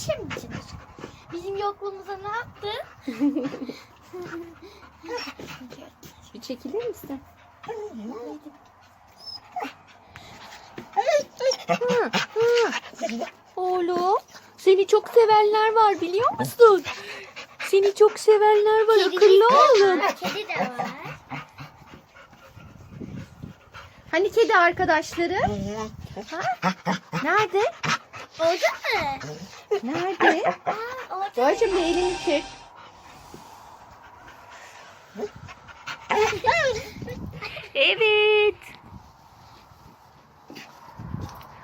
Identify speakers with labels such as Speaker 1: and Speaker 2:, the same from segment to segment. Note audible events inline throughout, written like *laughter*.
Speaker 1: bir şey içindir? Bizim yokluğumuza ne yaptı? *laughs*
Speaker 2: Bir çekilir misin? Hı, *laughs* hı. Oğlum seni çok sevenler var biliyor musun? Seni çok sevenler var akıllı oğlum.
Speaker 1: Kedi de var.
Speaker 2: Hani kedi arkadaşları? Ha? Nerede?
Speaker 1: Orada mı?
Speaker 2: Nerede?
Speaker 1: Aa, orada.
Speaker 2: Doğacığım bir elini çek. Evet.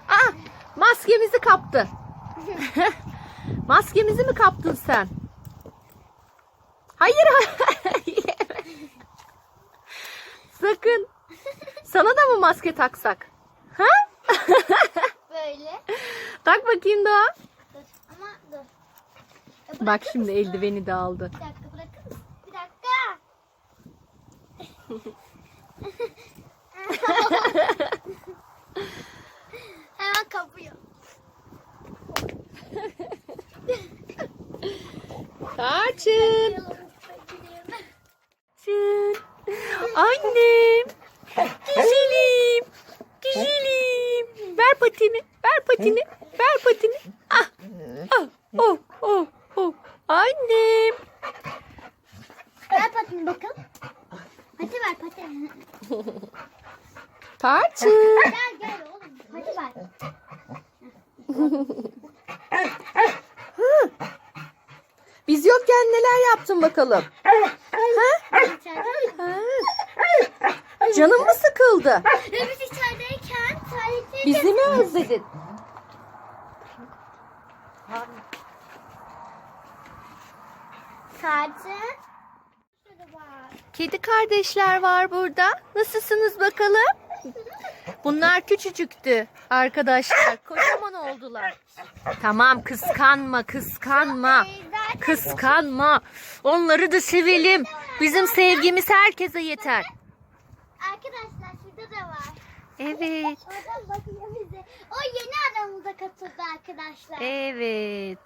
Speaker 2: Ah, maskemizi kaptı. *laughs* maskemizi mi kaptın sen? Hayır. Sakın. Sana da mı maske taksak? Ha? *laughs*
Speaker 1: Böyle.
Speaker 2: Tak bakayım daha.
Speaker 1: Dur ama dur. Ya
Speaker 2: Bak şimdi
Speaker 1: mısın?
Speaker 2: eldiveni de aldı.
Speaker 1: Bir dakika bırakır mısın? Bir dakika. *laughs* Hemen kapıyor.
Speaker 2: Tarçın. Tarçın. Annem. Patini. Ver patini. Ver patini. Ah. Ah. Oh. Oh. Oh. Annem.
Speaker 1: Ver patini bakalım. Hadi ver patini.
Speaker 2: Tarçın.
Speaker 1: Gel gel oğlum. Hadi ver.
Speaker 2: Biz yokken neler yaptın bakalım?
Speaker 1: İçeride.
Speaker 2: Ha. Canın mı sıkıldı?
Speaker 1: İçerideyken tuvalete
Speaker 2: Bizi mi özledin?
Speaker 1: Var.
Speaker 2: Kedi kardeşler var burada. Nasılsınız bakalım? Bunlar küçücüktü arkadaşlar. Kocaman oldular. Tamam kıskanma kıskanma. Kıskanma. Onları da sevelim. Bizim sevgimiz herkese yeter.
Speaker 1: Arkadaşlar.
Speaker 2: Evet.
Speaker 1: Oradan bakıyor bize. O yeni aramıza katıldı arkadaşlar.
Speaker 2: Evet.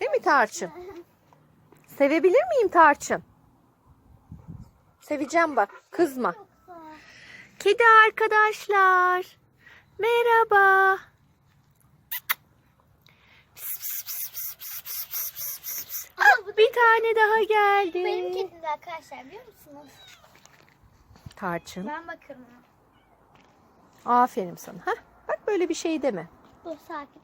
Speaker 2: Değil mi Tarçın? *laughs* Sevebilir miyim Tarçın? Seveceğim bak. Kızma. Kedi arkadaşlar. Merhaba. Bir tane daha geldi.
Speaker 1: benim kedim arkadaşlar biliyor musunuz?
Speaker 2: Tarçın.
Speaker 1: Ben bakarım.
Speaker 2: Aferin sana. Hah, bak böyle bir şey deme.
Speaker 1: Dur sakin.